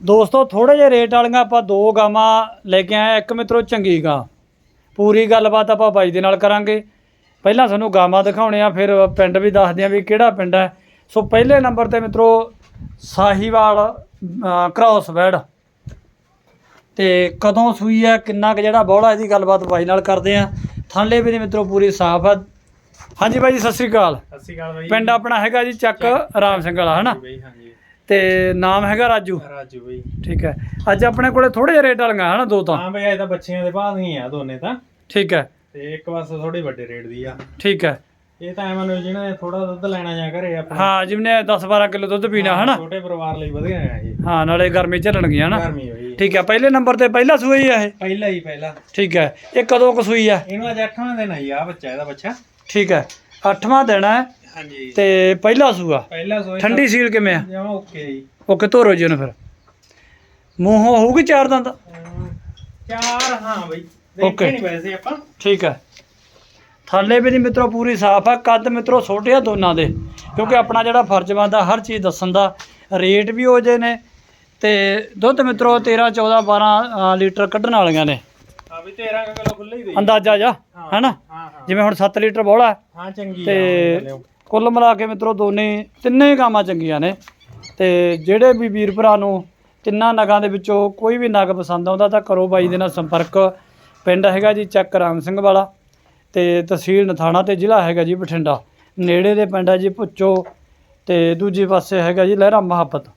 ਦੋਸਤੋ ਥੋੜੇ ਜਿਹੇ ਰੇਟ ਵਾਲੀਆਂ ਆਪਾਂ ਦੋ ਗਾਵਾਂ ਲੈ ਕੇ ਆਏ ਇੱਕ ਮਿੱਤਰੋ ਚੰਗੀ ਗਾਂ। ਪੂਰੀ ਗੱਲਬਾਤ ਆਪਾਂ ਬਾਈ ਦੇ ਨਾਲ ਕਰਾਂਗੇ। ਪਹਿਲਾਂ ਤੁਹਾਨੂੰ ਗਾਵਾਂ ਦਿਖਾਉਣੇ ਆ ਫਿਰ ਪਿੰਡ ਵੀ ਦੱਸਦੇ ਆ ਵੀ ਕਿਹੜਾ ਪਿੰਡ ਹੈ। ਸੋ ਪਹਿਲੇ ਨੰਬਰ ਤੇ ਮਿੱਤਰੋ ਸਾਹੀਵਾਲ ਕ੍ਰਾਸ ਵੈੜ ਤੇ ਕਦੋਂ ਸੂਈ ਹੈ ਕਿੰਨਾ ਕੁ ਜਿਹੜਾ ਬੋਲਾ ਇਹਦੀ ਗੱਲਬਾਤ ਬਾਈ ਨਾਲ ਕਰਦੇ ਆ ਥਾਂਲੇ ਵੀ ਦੀ ਮਿੱਤਰੋ ਪੂਰੀ ਸਾਫ਼ ਆ। ਹਾਂਜੀ ਬਾਈ ਜੀ ਸਤਿ ਸ੍ਰੀ ਅਕਾਲ। ਸਤਿ ਸ਼੍ਰੀ ਅਕਾਲ ਬਾਈ ਪਿੰਡ ਆਪਣਾ ਹੈਗਾ ਜੀ ਚੱਕ ਰਾਮ ਸਿੰਘ ਵਾਲਾ ਹਨਾ? ਬਾਈ ਹਾਂਜੀ। ਤੇ ਨਾਮ ਹੈਗਾ ਰਾਜੂ? ਰਾਜੂ ਬਾਈ। ਠੀਕ ਹੈ। ਅੱਜ ਆਪਣੇ ਕੋਲੇ ਥੋੜੇ ਜਿਹੇ ਰੇਟ ਵਾਲੀਆਂ ਹਨਾ ਦੋ ਤਾਂ। ਹਾਂ ਬਾਈ ਇਹ ਤਾਂ ਬੱਚਿਆਂ ਦੇ ਬਾਅਦ ਹੀ ਆ ਦੋਨੇ ਤਾਂ। ਠੀਕ ਹੈ। ਤੇ ਇੱਕ ਪਾਸੇ ਥੋੜੀ ਵੱਡੇ ਰੇਟ ਦੀ ਆ। ਠੀਕ ਹੈ। ਇਹ ਤਾਂ ਐਵੇਂ ਨੂੰ ਜਿਹਨੇ ਥੋੜਾ ਦੁੱਧ ਲੈਣਾ ਜਾਂ ਘਰੇ ਆਪਣਾ। ਹਾਂ ਜਿਵੇਂ 10 12 ਕਿਲੋ ਦੁੱਧ ਪੀਣਾ ਹਨਾ? ਛੋਟੇ ਪਰਿਵਾਰ ਲਈ ਵਧੀਆ ਹੈ ਇਹ। ਹਾਂ ਨਾਲੇ ਗਰਮੀ ਝੱਲਣਗੀਆਂ ਹਨਾ? ਗਰਮੀ ਹੋਈ ਠੀਕ ਹੈ ਪਹਿਲੇ ਨੰਬਰ ਤੇ ਪਹਿਲਾ ਸੂਈ ਆ ਇਹ? ਪਹਿਲਾ ਹੀ ਪਹਿਲਾ। ਠੀਕ ਹੈ ਇਹ ਕਦੋਂ ਕੁ ਸੂਈ ਆ? ਇਹਨੂੰ ਅੱਜ 8ਵਾਂ ਦਿਨ ਆਈ ਆ ਬੱਚਾ ਇਹਦਾ ਬੱਚਾ। ਠੀਕ ਹੈ ਅੱਠਵਾਂ ਦਿਨ ਹੈ ਹਾਂਜੀ। ਤੇ ਪਹਿਲਾ ਸੂਆ? ਪਹਿਲਾ ਸੋਈ ਠੰਡੀ ਸੀਲ ਕਿਵੇਂ ਆ? ਜਮਾ ਓਕੇ ਜੀ। ਓਕੇ ਧੋਰੋ ਜੀ ਉਹਨੂੰ ਫਿਰ। ਮੂੰਹੋਂ ਹੋਊਗੀ ਚਾਰ ਦੰਦ? ਅਮ, ਚਾਰ ਹਾਂ ਬਾਈ। Okay. ਦੇਖੇ ਨਹੀਂ ਵੈਸੇ ਆਪਾਂ। ਠੀਕ ਹੈ। ਥੱਲੇ ਵੀ ਦੀ ਮਿੱਤਰੋ ਪੂਰੀ ਸਾਫ਼ ਆ। ਕੱਦ ਮਿੱਤਰੋ ਛੋਟੇ ਆ ਦੋਨਾਂ ਦੇ। ਕਿਉਂਕਿ ਆਪਣਾ ਜਿਹੜਾ ਫਰਜ਼ ਬਣਦਾ ਹਰ ਚੀਜ਼ ਦੱਸਣ ਦਾ ਰੇਟ ਵੀ ਹੋ ਜੇ ਨੇ। ਤੇ ਦੁੱਧ ਮਿੱਤਰੋ 13 14 12 ਅ, ਲੀਟਰ ਕੱਢਣ ਵਾਲੀਆਂ ਨੇ। ਹਾਂ ਵੀ 13 ਕੁ ਕਿਲੋ ਖੁੱਲੇ ਹੀ। ਦੇ ਅੰਦਾਜ਼ਾ ਜਾ ਹੈਨਾ ਹਾਂ ਹਾਂ ਜਿਵੇਂ ਹੁਣ 7 ਲੀਟਰ ਬੋਲਾ ਹਾਂ ਚੰਗੀ ਆ। ਤੇ ਕੁੱਲ ਮਿਲਾ ਕੇ ਮਿੱਤਰੋ ਦੋਨੇ ਤਿੰਨੇ ਗਾਵਾਂ ਚੰਗੀਆਂ ਨੇ। ਤੇ ਜਿਹੜੇ ਵੀ ਵੀਰ ਭਰਾ ਨੂੰ ਤਿੰਨਾਂ ਨਗਾਂ ਦੇ ਵਿੱਚੋਂ ਕੋਈ ਵੀ ਨਗ ਪਸੰਦ ਆਉਂਦਾ ਤਾਂ ਕਰੋ ਬਾਈ ਦੇ ਨਾਲ ਸੰਪਰਕ। ਪਿੰਡ ਹੈਗਾ ਜੀ ਚੱਕ ਰਾਮ ਸਿੰਘ ਵਾਲਾ ਤੇ ਤਹਿਸੀਲ ਨਥਾਣਾ ਤੇ ਜ਼ਿਲ੍ਹਾ ਹੈਗਾ ਜੀ ਬਠਿੰਡਾ। ਨੇੜੇ ਦੇ ਪਿੰਡ ਹੈ ਜੀ ਭੁੱਚੋ ਤੇ ਦੂਜੇ ਪਾਸੇ ਹੈਗਾ ਜੀ ਲਹਿਰਾ ਮਹਾਪਤ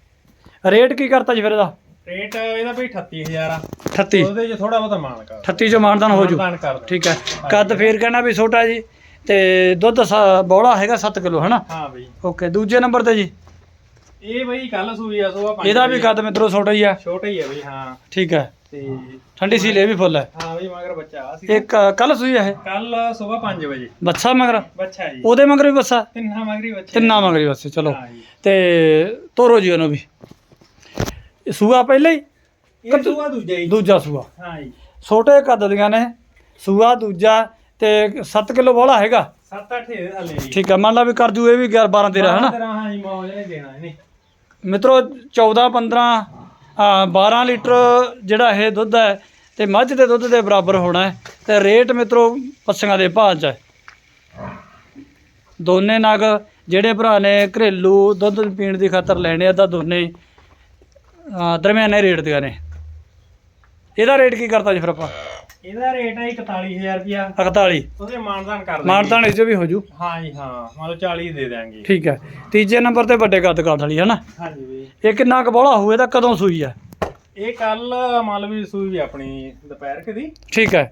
ਰੇਟ ਕੀ ਕਰਤਾ ਜੀ ਫਿਰ ਇਹਦਾ? ਰੇਟ ਇਹਦਾ ਬਈ 38000 ਆ। 38 ਉਹਦੇ ਚ ਥੋੜਾ ਬਹੁਤਾ ਮਾਨ ਕਰ 38 ਚ ਮਾਨਦਾਨ ਹੋ ਜੂ। ਮਾਨਦਾਨ ਕਰ ਦਿਓ। ਠੀਕ ਹੈ। ਕੱਦ ਫੇਰ ਕਹਿਣਾ ਵੀ ਛੋਟਾ ਜੀ। ਤੇ ਦੁੱਧ ਸ- ਬੋਲਾ ਹੈਗਾ 7 ਕਿਲੋ ਹਨਾ? ਹਾਂ ਬਈ। ਓਕੇ ਦੂਜੇ ਨੰਬਰ ਤੇ ਜੀ? ਇਹ ਬਈ ਕੱਲ ਸੂਈ ਆ ਸੋਆ ਪੰਜ ਇਹਦਾ ਵੀ ਵਜੇ। ਕੱਦ ਮਿੱਤਰੋ ਛੋਟਾ ਹੀ ਆ। ਛੋਟਾ ਹੀ ਆ ਬਈ ਹਾਂ। ਠੀਕ ਹੈ ਤੇ ਠੰਡੀ ਸੀ ਇਹ ਵੀ ਫੁੱਲ ਹੈ ਹਾਂ ਬਈ ਮਗਰ ਬੱਚਾ ਆ ਸੀ ਇੱਕ ਕੱਲ ਸੂਈ ਹੈ ਇਹ? ਕੱਲ ਸਵੇਰ 5 ਵਜੇ। ਬੱਚਾ ਮਗਰ? ਬੱਚਾ ਜੀ। ਉਹਦੇ ਮਗਰ ਵੀ ਬੱਚਾ? ਤਿੰਨਾਂ ਮਗਰੀ ਬੱਚਾ। ਤਿੰਨਾਂ ਮਗਰ ਵੀ ਬੱਚੇ ਚਲੋ। ਹਾਂ ਜੀ। ਤੇ ਤੋਰੋ ਜੀ ਉਹਨੂੰ ਵੀ। ਇਹ ਸੂਆ ਪਹਿਲਾਂ ਹੀ? ਇਹ ਸੂਆ ਦੂਜਾ ਜੀ ਦੂਜਾ ਸੂਆ। ਹਾਂ ਜੀ। ਛੋਟੇ ਕੱਦ ਦੀਆਂ ਨੇ। ਸੂਆ ਦੂਜਾ ਤੇ 7 ਕਿਲੋ ਵਾਲਾ ਹੈਗਾ? 7-8 ਇਹਦੇ ਥੱਲੇ ਜੀ। ਠੀਕ ਹੈ ਮੰਨ ਲਾ ਵੀ ਕਰ ਜੂ ਇਹ ਵੀ 11 12 13 ਹਨਾ? ਤੇਰਾ ਹਾਂ ਜੀ ਮੌਜ ਨੇ ਦੇਣਾ ਇਹਨੇ। ਮਿੱਤਰੋ 14 15 ਆ 12 ਲੀਟਰ ਜਿਹੜਾ ਇਹ ਦੁੱਧ ਹੈ ਤੇ ਮੱਝ ਦੇ ਦੁੱਧ ਦੇ ਬਰਾਬਰ ਹੋਣਾ ਹੈ। ਤੇ ਰੇਟ ਮਿੱਤਰੋ ਪੱਸੀਆਂ ਦੇ ਭਾਅ 'ਚ ਹੈ। ਦੋਨੇ ਨਗ ਜਿਹੜੇ ਭਰਾ ਨੇ ਘਰੇਲੂ ਦੁੱਧ ਪੀਣ ਦੀ ਖਾਤਰ ਲੈਣੇ ਆ ਤਾਂ ਦੋਨੇ ਦਰਮਿਆਨੇ ਰੇਟ ਦੇ ਨੇ। ਇਹਦਾ ਰੇਟ ਕੀ ਕਰਤਾ ਜੀ ਫਿਰ ਆਪਾਂ? ਇਹਦਾ ਰੇਟ ਹੈ 41000 ਰੁਪਿਆ 41 ਉਹਦੇ ਮਾਨਦਾਨ ਕਰ ਦੇਣਗੇ। ਮਾਨਤਾਨ ਇਸ 'ਚ ਵੀ ਹੋ ਜੂ? ਹਾਂ ਜੀ ਹਾਂ। ਮਤਲਬ 40 ਦੇ ਦਾਂਗੇ ਠੀਕ ਹੈ। ਤੀਜੇ ਨੰਬਰ ਤੇ ਵੱਡੇ ਕੱਦ ਕਾਠ ਵਾਲੀ ਹੈ ਨਾ ਹਾਂਜੀ ਇਹ ਕਿੰਨਾ ਕੁ ਬੋਲਾ ਹੋਊ? ਇਹਦਾ ਕਦੋਂ ਸੂਈ ਹੈ ਇਹ ਕੱਲ ਮੰਨ ਵੀ ਸੂਈ ਵੀ ਆਪਣੀ ਦੁਪਹਿਰ ਕਦੀ ਠੀਕ ਹੈ।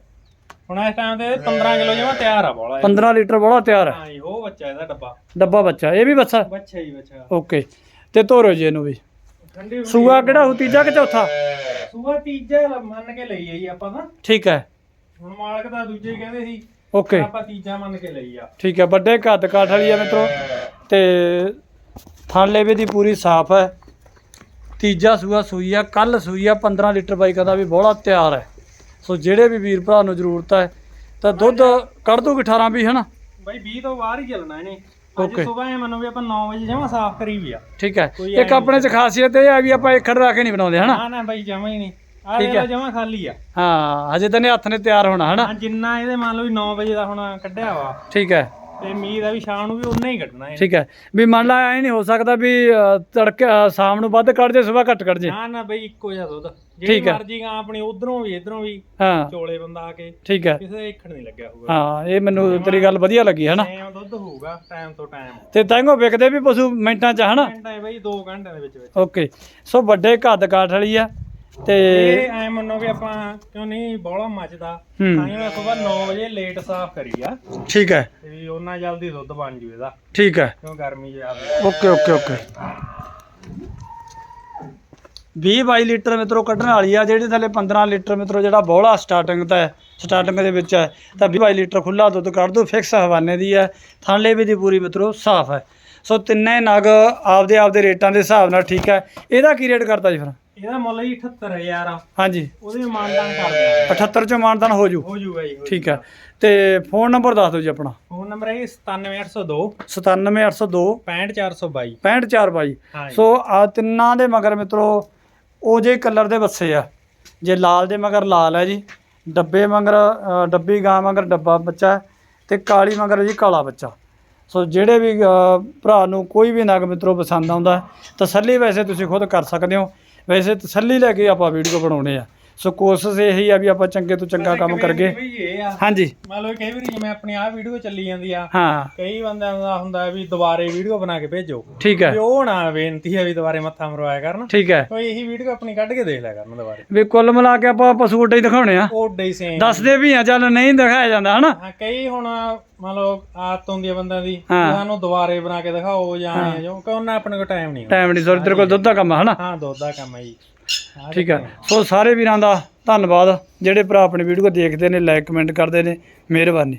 ਹੁਣ ਇਸ ਟਾਈਮ ਤੇ 15 ਕਿਲੋ ਜਮਾ ਤਿਆਰ ਆ ਬੋਲਾ 15 ਲੀਟਰ ਬੋਲਾ ਤਿਆਰ ਹੈ ਹਾਂ ਜੀ ਉਹ ਬੱਚਾ ਇਹਦਾ ਡੱਬਾ। ਡੱਬਾ ਬੱਚਾ ਇਹ ਵੀ ਬੱਚਾ? ਬੱਚਾ ਹੀ ਬੱਚਾ। ਓਕੇ। ਤੇ ਤੋਰੋ ਜੀ ਇਹਨੂੰ ਵੀ। ਠੰਡੀ ਸੂਆ ਕਿਹੜਾ ਹੋ ਤੀਜਾ ਕਿ ਚੌਥਾ? ਸੂਆ ਤੀਜਾ ਮੰਨ ਕੇ ਲਈ ਆਈ ਆਪਾਂ ਤਾਂ। ਠੀਕ ਹੈ। ਹੁਣ ਮਾਲਕ ਦਾ ਦੂਜੇ ਕਹਿੰਦੇ ਸੀ ਓਕੇ। ਆਪਾਂ ਤੀਜਾ ਮੰਨ ਕੇ ਲਈ ਆ। ਠੀਕ ਹੈ ਵੱਡੇ ਕੱਦ ਕਾਠ ਵਾਲੀ ਆ ਮਿੱਤਰੋ। ਤੇ ਥਣ ਲੇਵੇ ਦੀ ਪੂਰੀ ਸਾਫ਼ ਹੈ। ਤੀਜਾ ਸੂਆ ਸੂਈ ਆ ਕੱਲ ਸੂਈ ਆ 15 ਲੀਟਰ ਬਾਈ ਕਹਿੰਦਾ ਵੀ ਬੋਲਾ ਤਿਆਰ ਹੈ। ਸੋ ਜਿਹੜੇ ਵੀ ਵੀਰ ਭਰਾ ਨੂੰ ਜ਼ਰੂਰਤ ਹੈ ਤਾਂ ਦੁੱਧ ਕੱਢ ਦੂਗੀ 18 ਵੀ ਹਨਾ? ਬਾਈ 20 ਤੋਂ ਬਾਹਰ ਹੀ ਚੱਲਣਾ ਇਹਨੇ। Okay. ਸਵੇਰ ਮੰਨੋ ਵੀ ਆਪਾਂ 9 ਵਜੇ ਜਮਾ ਸਾਫ਼ ਕਰੀ ਵੀ ਆ। ਠੀਕ ਹੈ। ਇੱਕ ਆਪਣੇ ਚ ਖਾਸੀਅਤ ਇਹ ਆ ਵੀ ਆਪਾਂ ਇਹ ਖੜ ਕੇ ਨਹੀਂ ਬਣਾਉਂਦੇ ਹਨਾ? ਨਾ ਨਾ ਬਾਈ ਜਮਾ ਹੀ ਨਹੀਂ। ਆ ਠੀਕ ਇਹ ਹੈ। ਜਮਾ ਖਾਲੀ ਆ। ਹਾਂ ਹਜੇ ਤਾਂ ਨੇ ਹੱਥ ਨੇ ਤਿਆਰ ਹੋਣਾ ਹਨਾ? ਜਿੰਨਾ ਇਹਦੇ ਮੰਨ ਲਓ ਵੀ 9 ਵਜੇ ਦਾ ਹੁਣ ਕੱਢਿਆ ਵਾ। ਠੀਕ ਹੈ। ਤੇ ਉਮੀਦ ਆ ਵੀ ਸ਼ਾਮ ਨੂੰ ਵੀ ਉਨਾ ਹੀ ਕੱਢਣਾ ਹੈ ਠੀਕ ਹੈ। ਵੀ ਮੰਨ ਲਾ ਐ ਨਹੀਂ ਹੋ ਸਕਦਾ ਵੀ ਅ, ਤੜਕੇ ਅ, ਸ਼ਾਮ ਨੂੰ ਵੱਧ ਕੱਢ ਜੇ ਸਵੇਰ ਘੱਟ ਕੱਢ ਜੇ। ਨਾ ਨਾ ਬਈ ਇੱਕੋ ਜਿਹਾ ਦੁੱਧ। ਜਿਹੜੀ ਹੈ। ਮਰਜ਼ੀ ਗਾਂ ਆਪਣੀ ਉਧਰੋਂ ਵੀ ਇਧਰੋਂ ਵੀ ਹਾਂ। ਚੋਲੇ ਬੰਦਾ ਆ ਕੇ ਠੀਕ ਹੈ। ਕਿਸੇ ਏਖੜ ਨਹੀਂ ਲੱਗਿਆ ਹੋਊਗਾ। ਹਾਂ ਇਹ ਮੈਨੂੰ ਤੇਰੀ ਗੱਲ ਵਧੀਆ ਲੱਗੀ ਹਨਾ ਟਾਈਮ ਦੁੱਧ ਹੋਊਗਾ ਟਾਈਮ ਤੋਂ ਟਾਈਮ। ਤੇ ਤਾਂਗੋ ਵਿਕਦੇ ਵੀ ਪਸ਼ੂ ਮਿੰਟਾਂ ਚ ਹਨਾ ਘੰਟਾ ਹੈ ਬਈ 2 ਘੰਟਿਆਂ ਦੇ ਵਿੱਚ ਵਿੱਚ। ਓਕੇ। ਸੋ ਵੱਡੇ ਕੱਦ ਕਾਠ ਵਾਲੀ ਆ। ਤੇ ਇਹ ਐ ਮੰਨੋ ਵੀ ਆਪਾਂ ਕਿਉਂ ਨਹੀਂ ਬੋਲਾ ਮੱਚਦਾ। ਤਾਂ ਹੀ ਮੈਂ ਸਵੇਰ 9 ਵਜੇ ਲੇਟ ਸਾਫ਼ ਕਰੀ ਆ। ਠੀਕ ਹੈ। ਤੇ ਵੀ ਉਹਨਾਂ ਜਲਦੀ ਦੁੱਧ ਬਣ ਜੂ ਇਹਦਾ। ਠੀਕ ਹੈ। ਕਿਉਂ ਗਰਮੀ ਜ਼ਿਆਦਾ। Okay okay okay. 20 22 ਲੀਟਰ ਮਿੱਤਰੋ ਕੱਢਣ ਵਾਲੀ ਆ ਜਿਹੜੀ ਥੱਲੇ 15 ਲੀਟਰ ਮਿੱਤਰੋ ਜਿਹੜਾ ਬੋਲਾ ਸਟਾਰਟਿੰਗ ਦਾ ਸਟਾਰਟਿੰਗ ਦੇ ਵਿੱਚ ਹੈ ਤਾਂ 20 22 ਲੀਟਰ ਖੁੱਲਾ ਦੁੱਧ ਕੱਢ ਦੋ ਫਿਕਸ ਹਵਾਨੇ ਦੀ ਹੈ ਥਾਂਲੇ ਵੀ ਦੀ ਪੂਰੀ ਮਿੱਤਰੋ ਸਾਫ਼ ਹੈ। ਸੋ ਤਿੰਨੇ ਨਗ ਆਪਦੇ ਆਪਦੇ ਰੇਟਾਂ ਦੇ ਹਿਸਾਬ ਨਾਲ ਠੀਕ ਹੈ। ਇਹਦਾ ਕੀ ਰੇਟ ਕਰਤਾ ਜੀ ਫਿਰ? ਇਹਦਾ ਮੁੱਲ ਜੀ 78000 ਆ। ਹਾਂਜੀ। ਉਹਦੇ ਮਾਨਦਾਨ ਕਰ ਦਿਆਂਗੇ 78 ਚੋਂ ਮਾਨਦਾਨ ਹੋ ਜੂ? ਹੋ ਜੂਗਾ ਜੀ ਹੋ ਠੀਕ ਹੈ ਤੇ ਫੋਨ ਨੰਬਰ ਦੱਸ ਦਿਓ ਜੀ ਆਪਣਾ। ਫੋਨ ਨੰਬਰ ਹੈ 97802 97802 65422 65422 ਹਾਂ ਜੀ। ਸੋ ਆ ਤਿੰਨਾਂ ਦੇ ਮਗਰ ਮਿੱਤਰੋ ਉਹ ਜੇ ਕਲਰ ਦੇ ਬੱਸੇ ਆ। ਜੇ ਲਾਲ ਦੇ ਮਗਰ ਲਾਲ ਹੈ ਜੀ। ਡੱਬੇ ਮਗਰ ਡੱਬੀ ਗਾਂ ਮਗਰ ਡੱਬਾ ਬੱਚਾ ਤੇ ਕਾਲੀ ਮਗਰ ਜੀ ਕਾਲਾ ਬੱਚਾ। ਸੋ ਜਿਹੜੇ ਵੀ ਭਰਾ ਨੂੰ ਕੋਈ ਵੀ ਨਗ ਮਿੱਤਰੋ ਪਸੰਦ ਆਉਂਦਾ ਤਸੱਲੀ ਵੈਸੇ ਤੁਸੀਂ ਖੁਦ ਕਰ ਸਕਦੇ ਹੋ। ਵੈਸੇ ਤਸੱਲੀ ਲੈ ਕੇ ਆਪਾਂ ਵੀਡੀਓ ਬਣਾਉਣੇ ਆ। ਸੋ ਕੋਸ਼ਿਸ਼ ਇਹੀ ਆ ਵੀ ਆਪਾਂ ਚੰਗੇ ਤੋਂ ਚੰਗਾ ਕੰਮ ਕਰਗੇ। ਆ ਹਾਂਜੀ। ਮੰਨ ਲਓ ਕਈ ਵਾਰੀ ਜਿਵੇਂ ਆਪਣੀ ਆਹ ਵੀਡੀਓ ਚੱਲੀ ਜਾਂਦੀ ਆ ਹਾਂ। ਕਈ ਬੰਦਿਆਂ ਦਾ ਹੁੰਦਾ ਵੀ ਦੁਬਾਰੇ ਵੀਡੀਓ ਬਣਾ ਕੇ ਭੇਜੋ। ਠੀਕ ਹੈ। ਉਹ ਨਾ ਬੇਨਤੀ ਹੈ ਵੀ ਦੁਬਾਰੇ ਮੱਥਾ ਮਰਵਾਇਆ ਕਰਨ। ਠੀਕ ਹੈ। ਕੋਈ ਇਹੀ ਵੀਡੀਓ ਆਪਣੀ ਕੱਢ ਕੇ ਦੇਖ ਲਿਆ ਕਰਨ ਦੁਬਾਰੇ। ਵੀ ਕੁੱਲ ਮਿਲਾ ਕੇ ਆਪਾਂ ਪਸ਼ੂ ਉੱਡੇ ਹੀ ਦਿਖਾਉਣੇ ਆ। ਉਹ ਡੇ ਸੇਮ ਦੱਸਦੇ ਵੀ ਆ ਚੱਲ ਨਹੀਂ ਦਿਖਾਇਆ ਜਾਂਦਾ ਹਨਾ? ਹਾਂ ਕਈ ਹੁਣ ਮੰਨ ਲਓ ਆਦਤ ਹੁੰਦੀ ਆ ਬੰਦਿਆਂ ਦੀ ਹਾਂ। ਸਾਨੂੰ ਦੁਬਾਰੇ ਬਣਾ ਕੇ ਦਿਖਾਓ ਜਾਂ ਜੋ ਕਿ ਉਹਨਾਂ ਆਪਣੇ ਕੋਲ ਟਾਈਮ ਨਹੀਂ ਟਾਈਮ ਨਹੀਂ ਸੋਰੀ ਤੇਰੇ ਕੋਲ ਦੁੱਧ ਦਾ ਕੰਮ ਆ ਹਨਾ? ਹਾਂ ਦੁੱਧ ਦਾ ਕੰਮ ਹੈ ਜੀ। ਠੀਕ ਹੈ ਸੋ ਸਾਰੇ ਵੀਰਾਂ ਦਾ ਧੰਨਵਾਦ। ਜਿਹੜੇ ਭਰਾ ਆਪਣੀ ਵੀਡੀਓ ਦੇਖਦੇ ਨੇ ਲਾਈਕ ਕਮੈਂਟ ਕਰਦੇ ਨੇ, ਮਿਹਰਬਾਨੀ।